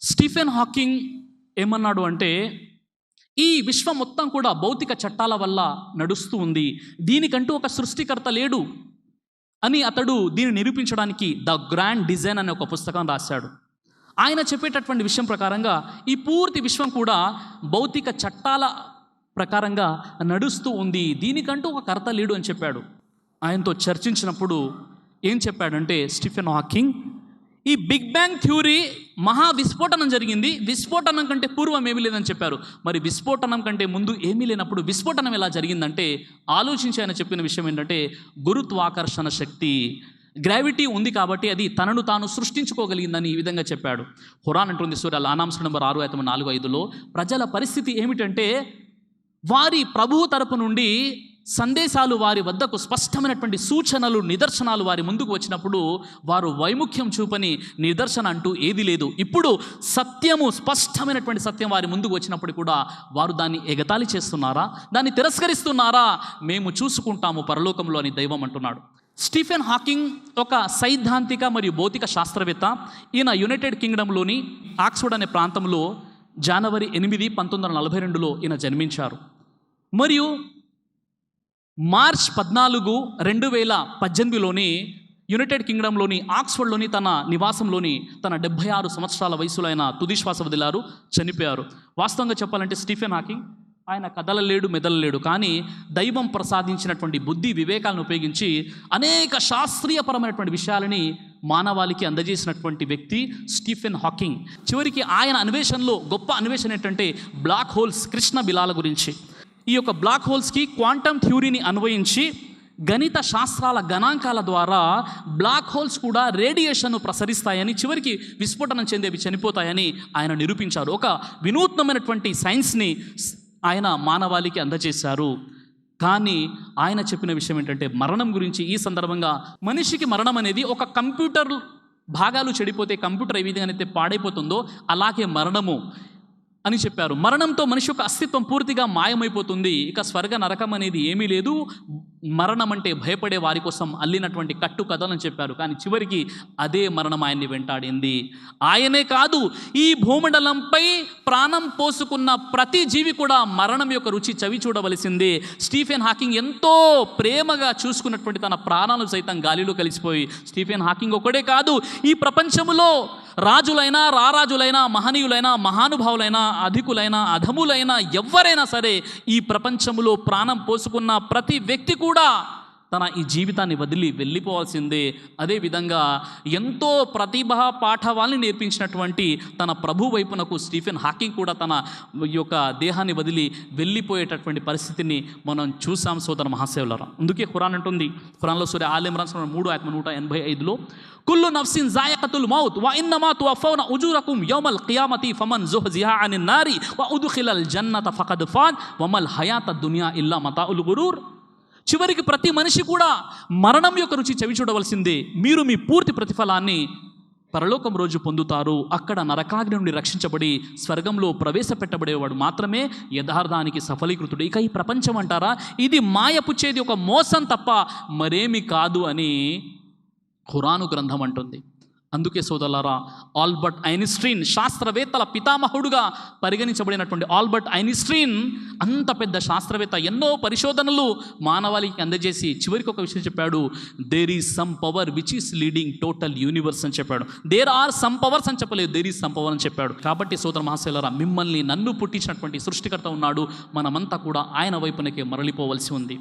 Stephen Hawking ఏమన్నాడు అంటే ఈ విశ్వం మొత్తం కూడా భౌతిక చట్టాల వల్ల నడుస్తూ ఉంది. దీనికంటూ ఒక సృష్టికర్త లేడు అని అతడు దీన్ని నిరూపించడానికి ద గ్రాండ్ డిజైన్ అనే ఒక పుస్తకం రాశాడు. ఆయన చెప్పేటటువంటి విషయం ప్రకారంగా ఈ పూర్తి విశ్వం కూడా భౌతిక చట్టాల ప్రకారంగా నడుస్తూ ఉంది. దీనికంటూ ఒక కర్త లేడు అని చెప్పాడు. ఆయనతో చర్చించినప్పుడు ఏం చెప్పాడంటే స్టీఫెన్ హాకింగ్ ఈ బిగ్ బ్యాంగ్ థ్యూరీ మహా విస్ఫోటనం జరిగింది. విస్ఫోటనం కంటే పూర్వం ఏమీ లేదని చెప్పారు. మరి విస్ఫోటనం కంటే ముందు ఏమీ లేనప్పుడు విస్ఫోటనం ఎలా జరిగిందంటే ఆలోచించి ఆయన చెప్పిన విషయం ఏంటంటే గురుత్వాకర్షణ శక్తి గ్రావిటీ ఉంది కాబట్టి అది తనను తాను సృష్టించుకోగలిగిందని ఈ విధంగా చెప్పాడు. హురాన్ అంటుంది సూర్య లానాంశ నెంబర్ ఆరు ఐదు నాలుగు ఐదులో ప్రజల పరిస్థితి ఏమిటంటే వారి ప్రభువు తరపు నుండి సందేశాలు వారి వద్దకు స్పష్టమైనటువంటి సూచనలు నిదర్శనాలు వారి ముందుకు వచ్చినప్పుడు వారు వైముఖ్యం చూపని నిదర్శన అంటూ ఏది లేదు. ఇప్పుడు సత్యము స్పష్టమైనటువంటి సత్యం వారి ముందుకు వచ్చినప్పుడు కూడా వారు దాన్ని ఎగతాళి చేస్తున్నారా? దాన్ని తిరస్కరిస్తున్నారా? మేము చూసుకుంటాము పరలోకంలో అని దైవం అంటున్నాడు. స్టీఫెన్ హాకింగ్ ఒక సైద్ధాంతిక మరియు భౌతిక శాస్త్రవేత్త. ఈయన యునైటెడ్ కింగ్డంలోని ఆక్స్ఫర్డ్ అనే ప్రాంతంలో జనవరి ఎనిమిది పంతొమ్మిది వందల నలభై రెండులో ఈయన జన్మించారు. మరియు మార్చ్ పద్నాలుగు రెండు వేల పద్దెనిమిదిలోని యునైటెడ్ కింగ్డమ్లోని ఆక్స్ఫర్డ్లోని తన నివాసంలోని తన డెబ్భై ఆరు సంవత్సరాల వయసులో ఆయన తుదిశ్వాస వదిలారు చనిపోయారు. వాస్తవంగా చెప్పాలంటే స్టీఫెన్ హాకింగ్ ఆయన కదలలేడు మెదలలేడు. కానీ దైవం ప్రసాదించినటువంటి బుద్ధి వివేకాలను ఉపయోగించి అనేక శాస్త్రీయపరమైనటువంటి విషయాలని మానవాళికి అందజేసినటువంటి వ్యక్తి స్టీఫెన్ హాకింగ్. చివరికి ఆయన అన్వేషణలో గొప్ప అన్వేషణ ఏంటంటే బ్లాక్ హోల్స్ కృష్ణ బిలాల గురించి. ఈ యొక్క బ్లాక్ హోల్స్కి క్వాంటమ్ థ్యూరీని అన్వయించి గణిత శాస్త్రాల గణాంకాల ద్వారా బ్లాక్ హోల్స్ కూడా రేడియేషన్ను ప్రసరిస్తాయని చివరికి విస్ఫోటనం చెందేవి చనిపోతాయని ఆయన నిరూపించారు. ఒక వినూత్నమైనటువంటి సైన్స్ని ఆయన మానవాళికి అందజేశారు. కానీ ఆయన చెప్పిన విషయం ఏంటంటే మరణం గురించి ఈ సందర్భంగా మనిషికి మరణం అనేది ఒక కంప్యూటర్ భాగాలు చెడిపోతే కంప్యూటర్ ఏ విధంగా అయితే పాడైపోతుందో అలాగే మరణము. అని చెప్పారు. మరణంతో మనిషి యొక్క అస్తిత్వం పూర్తిగా మాయమైపోతుంది. ఇక స్వర్గ నరకం అనేది ఏమీ లేదు. మరణం అంటే భయపడే వారి కోసం అల్లినటువంటి కట్టు కథలని చెప్పారు. కానీ చివరికి అదే మరణం ఆయన్ని వెంటాడింది. ఆయనే కాదు ఈ భూమండలంపై ప్రాణం పోసుకున్న ప్రతి జీవి కూడా మరణం యొక్క రుచి చవి చూడవలసిందే. స్టీఫెన్ హాకింగ్ ఎంతో ప్రేమగా చూసుకున్నటువంటి తన ప్రాణాలు సైతం గాలిలో కలిసిపోయి స్టీఫెన్ హాకింగ్ ఒకడే కాదు ఈ ప్రపంచంలో రాజులైనా రారాజులైనా మహనీయులైనా మహానుభావులైనా అధికులైన అధములైనా ఎవరైనా సరే ఈ ప్రపంచములో ప్రాణం పోసుకున్న ప్రతి వ్యక్తి కూడా తన ఈ జీవితాన్ని వదిలి వెళ్ళిపోవాల్సిందే. అదేవిధంగా ఎంతో ప్రతిభ పాఠవాల్ని నేర్పించినటువంటి తన ప్రభు వైపునకు స్టీఫెన్ హాకింగ్ కూడా తన ఈ యొక్క దేహాన్ని వదిలి వెళ్ళిపోయేటటువంటి పరిస్థితిని మనం చూసాం సోదర మహాసేవులరా అందుకే ఖురాన్ అంటుంది. ఖురాన్లో సూర్య ఆలయం రాసిన మూడు ఆత్మ నూట ఎనభై ఐదులో కుల్లు నఫ్సిన్ జాయకతుల్ మౌత్ వ ఇన్నమా తువఫౌన ఉజూరకుం యౌమల్ ఖియామతి ఫమన్ జుహ్జిహా అని నారి వ ఉదుఖిలల్ జన్నత ఫకద్ ఫాన్ వమల్ హయాత దునియా ఇల్లా మతాఉల్ గురూర్. చివరికి ప్రతి మనిషి కూడా మరణం యొక్క రుచి చవి చూడవలసిందే. మీరు మీ పూర్తి ప్రతిఫలాన్ని పరలోకం రోజు పొందుతారు. అక్కడ నరకాగ్ని నుండి రక్షించబడి స్వర్గంలో ప్రవేశపెట్టబడేవాడు మాత్రమే యథార్థానికి సఫలీకృతుడు. ఇక ఈ ప్రపంచం అంటారా? ఇది మాయపుచ్చేది ఒక మోసం తప్ప మరేమి కాదు అని ఖురాను గ్రంథం అంటుంది. అందుకే సోదరులారా ఆల్బర్ట్ ఐన్స్టీన్ శాస్త్రవేత్తల పితామహుడుగా పరిగణించబడినటువంటి ఆల్బర్ట్ ఐన్స్టీన్ అంత పెద్ద శాస్త్రవేత్త ఎన్నో పరిశోధనలు మానవాళికి అందజేసి చివరికి ఒక విషయం చెప్పాడు. There is some power which is leading total universe అని చెప్పాడు. దేర్ ఆర్ సమ్ పవర్స్ అని చెప్పలేదు. దేర్ ఈజ్ సమ్ పవర్ అని చెప్పాడు. కాబట్టి సోదర మహాశైలరా మిమ్మల్ని నన్ను పుట్టించినటువంటి సృష్టికర్త ఉన్నాడు. మనమంతా కూడా ఆయన వైపునకే మరలిపోవలసి ఉంది.